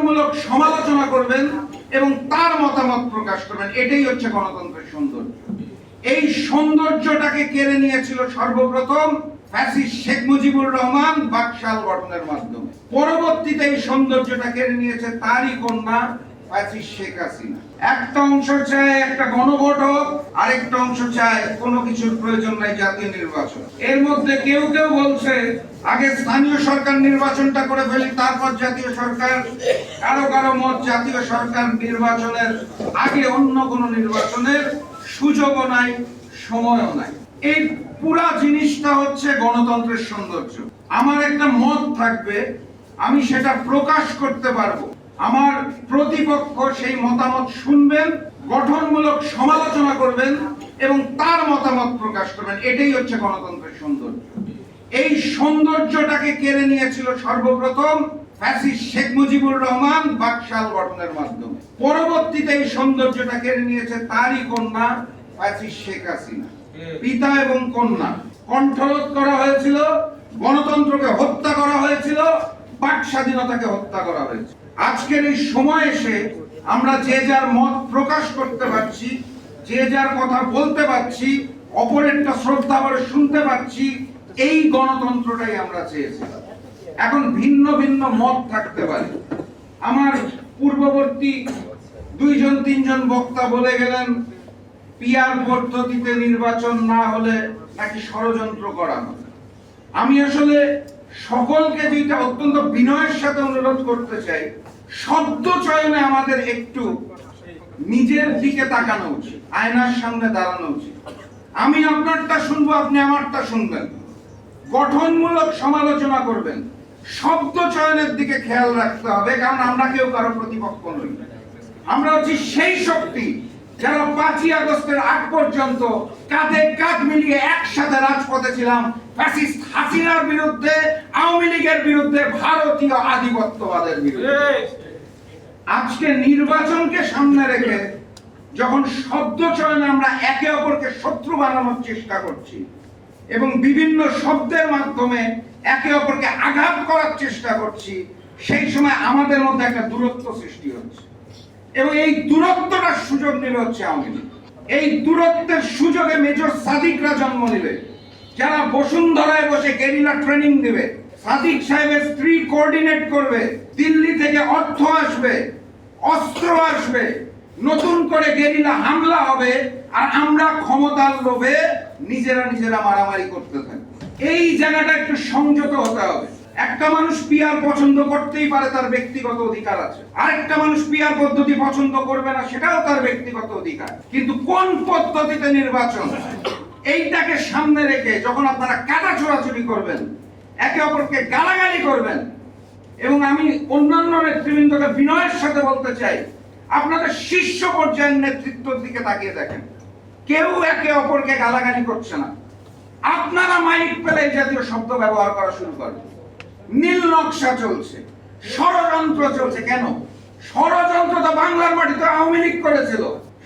গঠনমূলক সমালোচনা করবেন এবং তার মতামত প্রকাশ করবেন। এটাই হচ্ছে গণতন্ত্রের সৌন্দর্য। এই সৌন্দর্যটাকে কেড়ে নিয়েছিল সর্বপ্রথম ফ্যাসিস্ট শেখ মুজিবুর রহমান বাকশাল গঠনের মাধ্যমে। পরবর্তীতে এই সৌন্দর্যটা কেড়ে নিয়েছে তারই কন্যা ফ্যাসিস্ট শেখ হাসিনা। একটা অংশ চায় একটা গণভোট হোক আরেকটা অংশ চায় কোনো কিছুর প্রয়োজন নাই জাতীয় নির্বাচন। এর মধ্যে কেউ কেউ বলছে, আগে স্থানীয় সরকার নির্বাচনটা করে ফেলি, তারপর জাতীয় সরকার, কারও কারও মত জাতীয় সরকার নির্বাচনের আগে অন্য কোনো নির্বাচনের সুযোগও নাই, সময়ও নাই। এই পুরা জিনিসটা হচ্ছে গণতন্ত্রের সৌন্দর্য। আমার একটা মত থাকবে, আমি সেটা প্রকাশ করতে পারব। আমার প্রতিপক্ষ সেই মতামত শুনবেন, গঠনমূলক সমালোচনা করবেন এবং তার মতামত প্রকাশ করবেন। এটাই হচ্ছে গণতন্ত্রের সৌন্দর্য। এই সৌন্দর্যটাকে কেড়ে নিয়েছিল সর্বপ্রথম ফ্যাসিস্ট শেখ মুজিবুর রহমান বাকশাল গঠনের মাধ্যমে। পরবর্তীতে এই সৌন্দর্যটা কেড়ে নিয়েছে তারই কন্যা ফ্যাসিস্ট শেখ হাসিনা। পিতা এবং কন্যা। কণ্ঠরোধ করা হয়েছিল, গণতন্ত্রকে হত্যা করা হয়েছিল, বাক স্বাধীনতাকে হত্যা করা হয়েছে আজকের এই সময় এসে আমরা যে যার মত প্রকাশ করতে পারছি, যে যার কথা বলতে পারছি, অপরেরটা শ্রদ্ধা করে শুনতে পারছি, এই গণতন্ত্রটাই আমরা চেয়েছিলাম। এখন ভিন্ন ভিন্ন মত থাকতে পারে। আমার পূর্ববর্তী দুইজন, তিনজন বক্তা বলে গেলেন, পিয়ার পদ্ধতিতে নির্বাচন না হলে নাকি ষড়যন্ত্র করা হবে? আমি আসলে সকলকে যেটা অত্যন্ত বিনয়ের সাথে অনুরোধ করতে চাই শব্দ চয়নে আমাদের একটু নিজের দিকে তাকানো উচিত, আয়নার সামনে দাঁড়ানো উচিত। আমি আপনারটা শুনব, আপনি আমারটা শুনবেন। গঠনমূলক সমালোচনা করবেন। শব্দ চয়নের দিকে খেয়াল রাখতে হবে, কারণ আমরা কেউ কারও প্রতিপক্ষ নই। আমরা হচ্ছি সেই শক্তি যারা পাঁচই আগস্টের আগ পর্যন্ত কাঁধে কাঁধ মিলিয়ে একসাথে রাজপথে ছিলাম ফ্যাসিস্ট হাসিনার বিরুদ্ধে আওয়ামী লীগের বিরুদ্ধে ভারতীয় আধিপত্যবাদের বিরুদ্ধে। আজকে নির্বাচনকে সামনে রেখে যখন শব্দ চয়নে আমরা একে অপরকে শত্রু বানানোর চেষ্টা করছি এবং বিভিন্ন শব্দের মাধ্যমে একে অপরকে আঘাত করার চেষ্টা করছি সেই সময় আমাদের মধ্যে একটা দূরত্ব সৃষ্টি হচ্ছে। এবং এই দূরত্বটার সুযোগ নিবে হচ্ছে আওয়ামী লীগ। এই দূরত্বের সুযোগে মেজর সাদিকরা জন্ম নেবে যারা বসুন্ধরায় বসে গেরিলা ট্রেনিং দিবে সাদিক সাহেবের স্ত্রী কোঅর্ডিনেট করবে, দিল্লি থেকে অর্থ আসবে, অস্ত্র আসবে, নতুন করে গেরিলা হামলা হবে, আর আমরা ক্ষমতার লোভে নিজেরা নিজেরা মারামারি করতে থাকব। এই জায়গাটা একটু সংযত হতে হবে। একটা মানুষ পিয়ার পছন্দ করতেই পারে, তার ব্যক্তিগত অধিকার আছে। আরেকটা মানুষ পিয়ার পদ্ধতি পছন্দ করবে না, সেটাও তার ব্যক্তিগত অধিকার। কিন্তু কোন পদ্ধতিতে নির্বাচন এইটাকে সামনে রেখে যখন আপনারা কাটা ছোড়াছুড়ি করবেন, একে অপরকে গালাগালি করবেন, এবং আমি অন্যান্য নেতৃবৃন্দকে বিনয়ের সাথে বলতে চাই, আপনাদের শীর্ষ পর্যায়ের নেতৃত্বের দিকে তাকিয়ে দেখেন। কেউ একে অপরকে গালাগালি করছে না। আপনারা মাইক পেলে এই জাতীয় শব্দ ব্যবহার করা শুরু করেন। নীল নকশা চলছে, ষড়যন্ত্র চলছে। কেন? ষড়যন্ত্র তো বাংলার মাটিতে আওয়ামী লীগ করেছিল।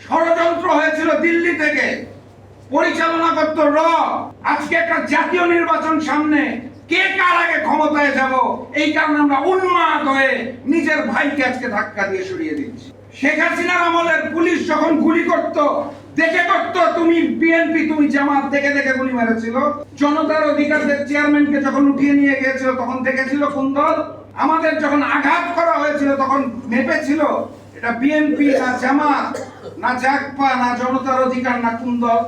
ষড়যন্ত্র হয়েছিল দিল্লি থেকে। পরিচালনা করত র। আজকে একটা জাতীয় নির্বাচন সামনে। কে কার আগে ক্ষমতায় যাব? এই কারণে আমরা উন্মাদ হয়ে নিজের ভাইকে আজকে ধাক্কা দিয়ে সরিয়ে দিচ্ছি। শেখ হাসিনার আমলের পুলিশ যখন গুলি করত, দেখে করত, তুমি বিএনপি, তুমি জামাত, দেখে দেখে গুলি মেরেছিল। জনতার অধিকারদের চেয়ারম্যানকে যখন উঠিয়ে নিয়ে গিয়েছিল, তখন দেখেছিল কোন দল? আমাদের যখন আঘাত করা হয়েছিল, তখন মেপেছিল এটা বিএনপি না জামাত, না জাগপা, না জনতার অধিকার, না কোন দল?